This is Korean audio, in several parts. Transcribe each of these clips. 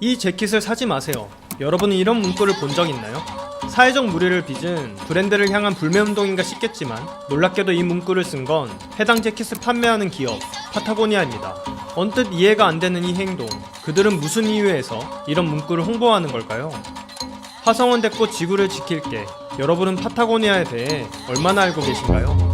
이 재킷을 사지 마세요. 여러분은 이런 문구를 본 적 있나요? 사회적 무리를 빚은 브랜드를 향한 불매운동인가 싶겠지만 놀랍게도 이 문구를 쓴 건 해당 재킷을 판매하는 기업 파타고니아입니다. 언뜻 이해가 안 되는 이 행동, 그들은 무슨 이유에서 이런 문구를 홍보하는 걸까요? 화성은 됐고 지구를 지킬게. 여러분은 파타고니아에 대해 얼마나 알고 계신가요?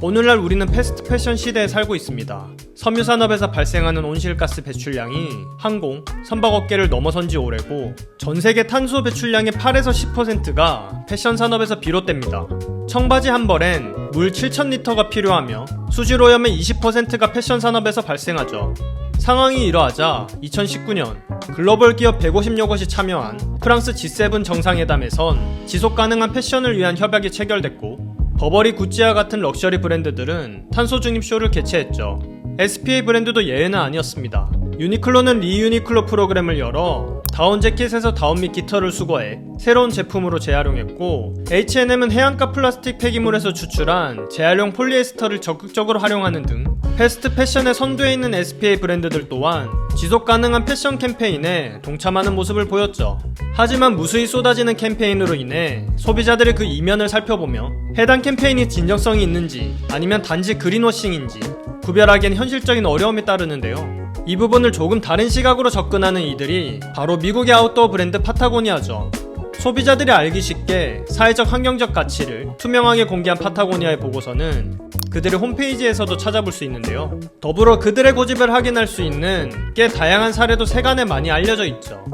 오늘날 우리는 패스트 패션 시대에 살고 있습니다. 섬유 산업에서 발생하는 온실가스 배출량이 항공, 선박업계를 넘어선 지 오래고 전 세계 탄소 배출량의 8에서 10%가 패션 산업에서 비롯됩니다. 청바지 한 벌엔 물 7,000리터가 필요하며 수질 오염의 20%가 패션 산업에서 발생하죠. 상황이 이러하자 2019년 글로벌 기업 150여 곳이 참여한 프랑스 G7 정상회담에선 지속 가능한 패션을 위한 협약이 체결됐고 버버리 구찌와 같은 럭셔리 브랜드들은 탄소 중립 쇼를 개최했죠. SPA 브랜드도 예외는 아니었습니다. 유니클로는 리유니클로 프로그램을 열어 다운 재킷에서 다운 및 깃털을 수거해 새로운 제품으로 재활용했고 H&M은 해안가 플라스틱 폐기물에서 추출한 재활용 폴리에스터를 적극적으로 활용하는 등 패스트 패션의 선두에 있는 SPA 브랜드들 또한 지속 가능한 패션 캠페인에 동참하는 모습을 보였죠. 하지만 무수히 쏟아지는 캠페인으로 인해 소비자들이 그 이면을 살펴보며 해당 캠페인이 진정성이 있는지 아니면 단지 그린워싱인지 구별하기엔 현실적인 어려움이 따르는데요. 이 부분을 조금 다른 시각으로 접근하는 이들이 바로 미국의 아웃도어 브랜드 파타고니아죠. 소비자들이 알기 쉽게 사회적 환경적 가치를 투명하게 공개한 파타고니아의 보고서는 그들의 홈페이지에서도 찾아볼 수 있는데요. 더불어 그들의 고집을 확인할 수 있는 꽤 다양한 사례도 세간에 많이 알려져 있죠.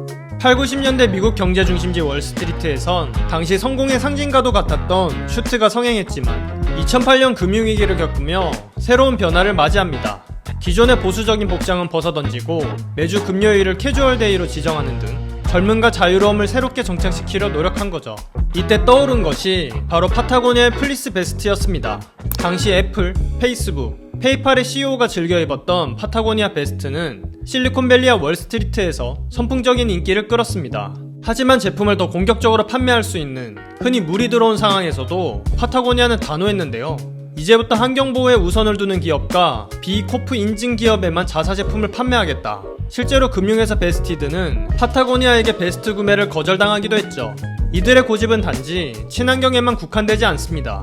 8, 90년대 미국 경제 중심지 월스트리트에선 당시 성공의 상징과도 같았던 슈트가 성행했지만 2008년 금융위기를 겪으며 새로운 변화를 맞이합니다. 기존의 보수적인 복장은 벗어던지고 매주 금요일을 캐주얼 데이로 지정하는 등 젊음과 자유로움을 새롭게 정착시키려 노력한 거죠. 이때 떠오른 것이 바로 파타고니아의 플리스 베스트였습니다. 당시 애플, 페이스북, 페이팔의 CEO가 즐겨 입었던 파타고니아 베스트는 실리콘밸리와 월스트리트에서 선풍적인 인기를 끌었습니다. 하지만 제품을 더 공격적으로 판매할 수 있는 흔히 물이 들어온 상황에서도 파타고니아는 단호했는데요. 이제부터 환경보호에 우선을 두는 기업과 비코프 인증 기업에만 자사 제품을 판매하겠다. 실제로 금융회사 베스티드는 파타고니아에게 베스트 구매를 거절당하기도 했죠. 이들의 고집은 단지 친환경에만 국한되지 않습니다.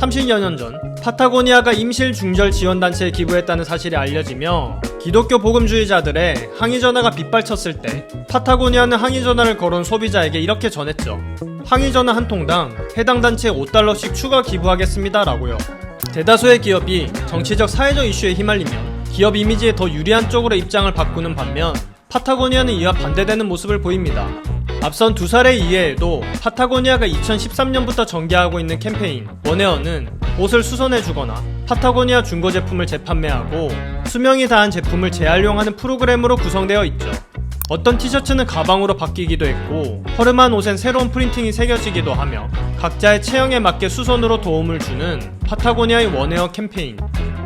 30여 년 전 파타고니아가 임실 중절 지원 단체에 기부했다는 사실이 알려지며 기독교 복음주의자들의 항의 전화가 빗발쳤을 때 파타고니아는 항의 전화를 걸은 소비자에게 이렇게 전했죠. 항의 전화 한 통당 해당 단체에 5달러씩 추가 기부하겠습니다 라고요. 대다수의 기업이 정치적 사회적 이슈에 휘말리면 기업 이미지에 더 유리한 쪽으로 입장을 바꾸는 반면 파타고니아는 이와 반대되는 모습을 보입니다. 앞선 두 사례 이외에도 파타고니아가 2013년부터 전개하고 있는 캠페인 원에어는 옷을 수선해주거나 파타고니아 중고 제품을 재판매하고 수명이 다한 제품을 재활용하는 프로그램으로 구성되어 있죠. 어떤 티셔츠는 가방으로 바뀌기도 했고 허름한 옷엔 새로운 프린팅이 새겨지기도 하며 각자의 체형에 맞게 수선으로 도움을 주는 파타고니아의 원웨어 캠페인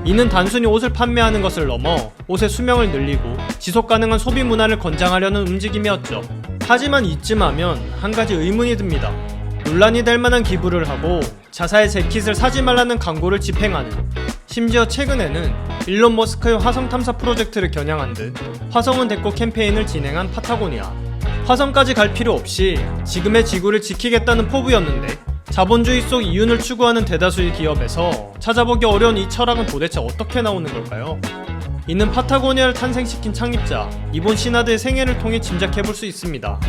이는 단순히 옷을 판매하는 것을 넘어 옷의 수명을 늘리고 지속 가능한 소비 문화를 권장하려는 움직임이었죠. 하지만 이쯤 하면 한 가지 의문이 듭니다. 논란이 될 만한 기부를 하고 자사의 재킷을 사지 말라는 광고를 집행하는 심지어 최근에는 일론 머스크의 화성 탐사 프로젝트를 겨냥한 듯 화성은 됐고 캠페인을 진행한 파타고니아. 화성까지 갈 필요 없이 지금의 지구를 지키겠다는 포부였는데 자본주의 속 이윤을 추구하는 대다수의 기업에서 찾아보기 어려운 이 철학은 도대체 어떻게 나오는 걸까요? 이는 파타고니아를 탄생시킨 창립자 이본 시나드의 생애를 통해 짐작해볼 수 있습니다.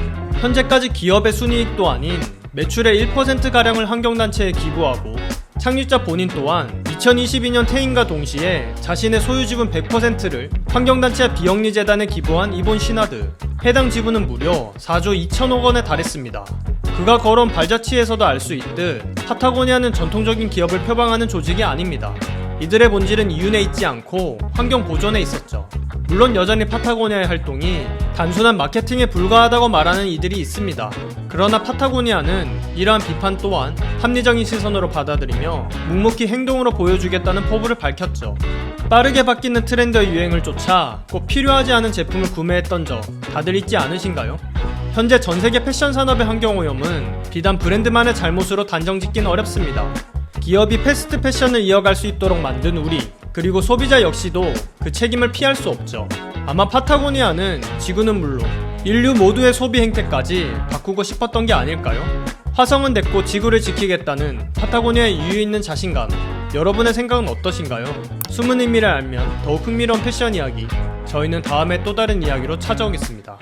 현재까지 기업의 순이익도 아닌 매출의 1%가량을 환경단체에 기부하고 창립자 본인 또한 2022년 퇴임과 동시에 자신의 소유 지분 100%를 환경단체 비영리 재단에 기부한 이본 시나드. 해당 지분은 무려 4조 2천억 원에 달했습니다. 그가 걸어온 발자취에서도 알 수 있듯 파타고니아는 전통적인 기업을 표방하는 조직이 아닙니다. 이들의 본질은 이윤에 있지 않고 환경 보존에 있었죠. 물론 여전히 파타고니아의 활동이 단순한 마케팅에 불과하다고 말하는 이들이 있습니다. 그러나 파타고니아는 이러한 비판 또한 합리적인 시선으로 받아들이며 묵묵히 행동으로 보여주겠다는 포부를 밝혔죠. 빠르게 바뀌는 트렌드의 유행을 쫓아 꼭 필요하지 않은 제품을 구매했던 적 다들 잊지 않으신가요? 현재 전 세계 패션 산업의 환경 오염은 비단 브랜드만의 잘못으로 단정 짓긴 어렵습니다. 기업이 패스트 패션을 이어갈 수 있도록 만든 우리, 그리고 소비자 역시도 그 책임을 피할 수 없죠. 아마 파타고니아는 지구는 물론 인류 모두의 소비 행태까지 바꾸고 싶었던 게 아닐까요? 화성은 됐고 지구를 지키겠다는 파타고니아의 이유 있는 자신감. 여러분의 생각은 어떠신가요? 숨은 의미를 알면 더욱 흥미로운 패션 이야기. 저희는 다음에 또 다른 이야기로 찾아오겠습니다.